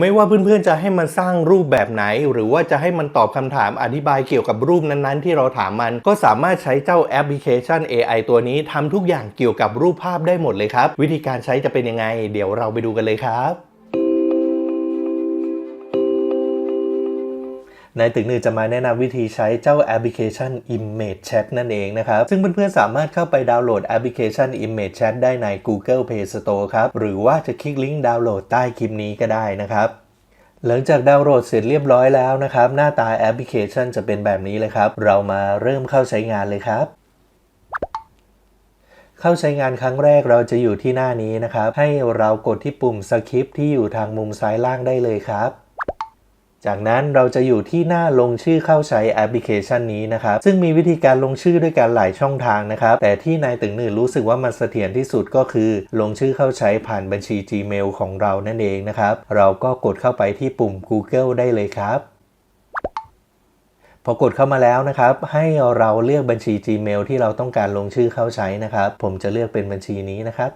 ไม่ว่าเพื่อนๆจะให้มันสร้างรูปแบบไหน หรือว่าจะให้มันตอบคำถามอธิบายเกี่ยวกับรูปนั้นๆ ที่เราถามมัน ก็สามารถใช้เจ้าแอปพลิเคชัน AI ตัวนี้ทำทุกอย่างเกี่ยวกับรูปภาพได้หมดเลยครับ วิธีการใช้จะเป็นยังไง เดี๋ยวเราไปดูกันเลยครับ นายตึกหนึ่จะมาแนะนำวิธีใช้เจ้าแอปพลิเคชัน Image Chat นั่นเองนะครับ ซึ่งเพื่อนๆสามารถเข้าไปดาวน์โหลดแอปพลิเคชัน Image Chat ได้ใน Google Play Store ครับ หรือว่าจะคลิกลิงก์ดาวน์โหลดใต้คลิปนี้ก็ได้นะครับหลังจากดาวน์โหลดเสร็จเรียบร้อยแล้วนะครับ หน้าตาแอปพลิเคชันจะเป็นแบบนี้เลยครับ เรามาเริ่มเข้าใช้งานเลยครับ เข้าใช้งานครั้งแรกเราจะอยู่ที่หน้านี้นะครับ ให้เรากดที่ปุ่ม Skip ที่อยู่ทางมุมซ้ายล่างได้เลยครับ จากนั้นเราจะอยู่ที่หน้าลงชื่อเข้าใช้แอปพลิเคชันนี้นะครับ ซึ่งมีวิธีการลงชื่อด้วยการหลายช่องทางนะครับ แต่ที่นายตึงหนึ่งรู้สึกว่ามันเสถียรที่สุดก็คือ ลงชื่อเข้าใช้ผ่านบัญชี Gmail ของเรานั่นเองนะครับ เราก็กดเข้าไปที่ปุ่ม Google ได้เลยครับพอกดเข้ามาแล้วนะครับ ให้เราเลือกบัญชี Gmail ที่เราต้องการลงชื่อเข้าใช้นะครับ ผมจะเลือกเป็นบัญชีนี้นะครับ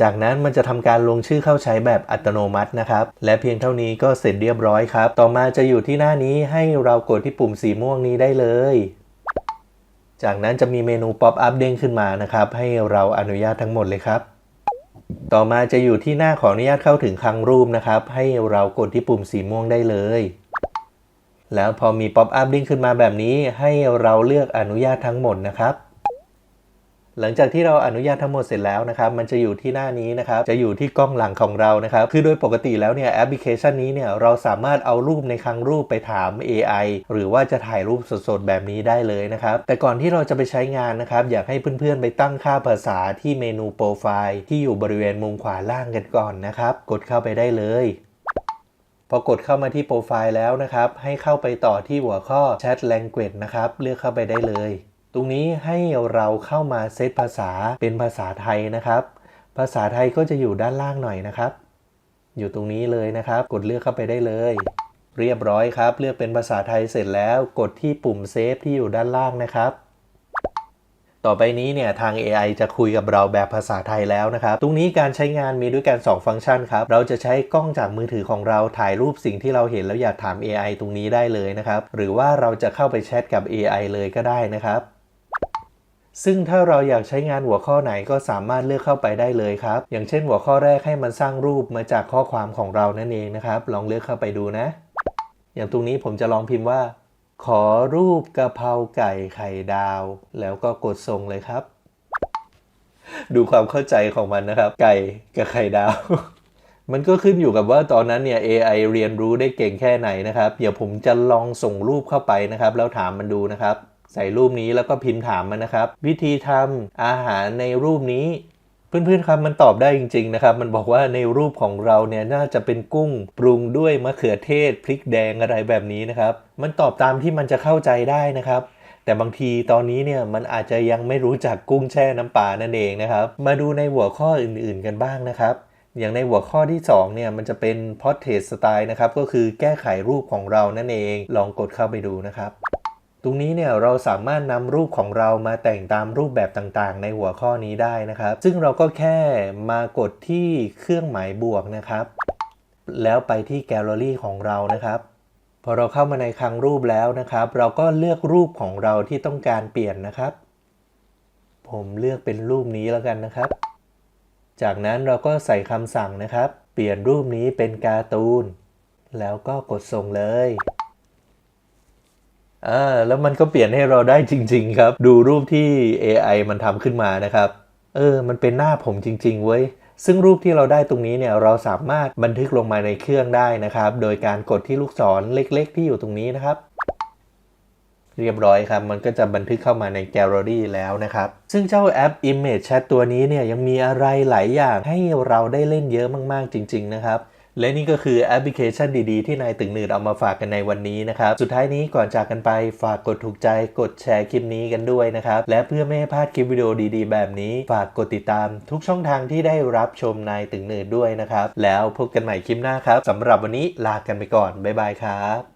จากนั้นมันจะทำการลงชื่อเข้าใช้แบบอัตโนมัตินะครับ และเพียงเท่านี้ก็เสร็จเรียบร้อยครับ ต่อมาจะอยู่ที่หน้านี้ให้เรากดที่ปุ่มสีม่วงนี้ได้เลยจากนั้นจะมีเมนูป๊อปอัพเด้งขึ้นมานะครับ ให้เราอนุญาตทั้งหมดเลยครับ ต่อมาจะอยู่ที่หน้าขออนุญาตเข้าถึงคลังรูปนะครับ ให้เรากดที่ปุ่มสีม่วงได้เลย แล้วพอมีป๊อปอัพเด้งขึ้นมาแบบนี้ ให้เราเลือกอนุญาตทั้งหมดนะครับ หลังจากที่เราอนุญาตทั้งหมดเสร็จแล้วนะครับ มันจะอยู่ที่หน้านี้นะครับ จะอยู่ที่กล้องหลังของเรานะครับ คือโดยปกติแล้วเนี่ยแอปพลิเคชันนี้เนี่ยเราสามารถเอารูปในคลังรูปไปถาม AI หรือว่าจะถ่ายรูปสดๆ แบบนี้ได้เลยนะครับ แต่ก่อนที่เราจะไปใช้งานนะครับ อยากให้เพื่อนๆ ไปตั้งค่าภาษาที่เมนูโปรไฟล์ที่อยู่บริเวณมุมขวาล่างกันก่อนนะครับ กดเข้าไปได้เลยพอกดเข้ามาที่โปรไฟล์แล้วนะครับ ให้เข้าไปต่อที่หัวข้อ Chat Language นะครับ เลือกเข้าไปได้เลย ตรงนี้ให้เราเข้ามาเซตภาษาเป็นภาษาไทยนะครับ ภาษาไทยก็จะอยู่ด้านล่างหน่อยนะครับ อยู่ตรงนี้เลยนะครับ กดเลือกเข้าไปได้เลย เรียบร้อยครับ เลือกเป็นภาษาไทยเสร็จแล้ว กดที่ปุ่มเซฟที่อยู่ด้านล่างนะครับต่อไปนี้เนี่ยทาง AI จะคุยกับเราแบบภาษาไทยแล้วนะครับ ตรงนี้การใช้งานมีด้วยกัน 2 ฟังก์ชันครับ เราจะใช้กล้องจากมือถือของเราถ่ายรูปสิ่งที่เราเห็นแล้วอยากถาม AI ตรงนี้ได้เลยนะครับ หรือว่าเราจะเข้าไปแชทกับ AI เลยก็ได้นะครับ ซึ่งถ้าเราอยากใช้งานหัวข้อไหนก็สามารถเลือกเข้าไปได้เลยครับ อย่างเช่นหัวข้อแรกให้มันสร้างรูปมาจากข้อความของเรานั่นเองนะครับ ลองเลือกเข้าไปดูนะ อย่างตรงนี้ผมจะลองพิมพ์ว่า ขอรูปกะเพราไก่ไข่ดาว แล้วก็กดส่งเลยครับ ดูความเข้าใจของมันนะครับ ไก่กับไข่ดาว มันก็ขึ้นอยู่กับว่าตอนนั้นเนี่ย AI เรียนรู้ได้เก่งแค่ไหนนะครับ เดี๋ยวผมจะลองส่งรูปเข้าไปนะครับ แล้วถามมันดูนะครับ ใส่รูปนี้แล้วก็พิมพ์ถามมันนะครับ วิธีทำอาหารในรูปนี้ เพื่อนๆครับมันตอบได้จริง ๆ นะครับ มันบอกว่าในรูปของเราเนี่ยน่าจะเป็นกุ้งปรุงด้วยมะเขือเทศ พริกแดงอะไรแบบนี้นะครับ มันตอบตามที่มันจะเข้าใจได้นะครับแต่บางทีตอนนี้เนี่ยมันอาจจะยังไม่รู้จักกุ้งแช่น้ำปลานั่นเองนะครับ มาดูในหัวข้ออื่นๆกันบ้างนะครับ อย่างในหัวข้อที่2เนี่ยมันจะเป็น portrait style นะครับ ก็คือแก้ไขรูปของเรานั่นเอง ลองกดเข้าไปดูนะครับ ตรงนี้เนี่ยเราสามารถนำรูปของเรามาแต่งตามรูปแบบต่างๆ ในหัวข้อนี้ได้นะครับ ซึ่งเราก็แค่มากดที่เครื่องหมายบวกนะครับ แล้วไปที่แกลเลอรี่ของเรานะครับ พอเราเข้ามาในคลังรูปแล้วนะครับ เราก็เลือกรูปของเราที่ต้องการเปลี่ยนนะครับ ผมเลือกเป็นรูปนี้แล้วกันนะครับ จากนั้นเราก็ใส่คำสั่งนะครับ เปลี่ยนรูปนี้เป็นการ์ตูน แล้วก็กดส่งเลย อ่าแล้วมันก็เปลี่ยนให้เราได้จริง ๆ ครับ ดูรูปที่ AI มันทำขึ้นมานะครับ เออ มันเป็นหน้าผมจริง ๆ เว้ยซึ่งรูปที่เราได้ตรงนี้เนี่ยเราสามารถบันทึกลงมาในเครื่องได้นะครับ โดยการกดที่ลูกศรเล็ก ๆ ที่อยู่ตรงนี้นะครับ เรียบร้อยครับ มันก็จะบันทึกเข้ามาในแกลเลอรี่แล้วนะครับ ซึ่งเจ้าแอป Image Chat ตัวนี้เนี่ยยังมีอะไรหลายอย่างให้เราได้เล่นเยอะมากๆจริง ๆ นะครับ และนี่ก็คือแอปพลิเคชันดีๆ ที่นายตึงหนืดเอามาฝากกันในวันนี้นะครับ สุดท้ายนี้ก่อนจากกันไปฝากกดถูกใจกดแชร์คลิปนี้กันด้วยนะครับ และเพื่อไม่ให้พลาดคลิปวิดีโอดีๆ แบบนี้ ฝากกดติดตามทุกช่องทางที่ได้รับชมนายตึงหนืดด้วยนะครับ แล้วพบกันใหม่คลิปหน้าครับสำหรับวันนี้ลากันไปก่อนบ๊ายบายครับ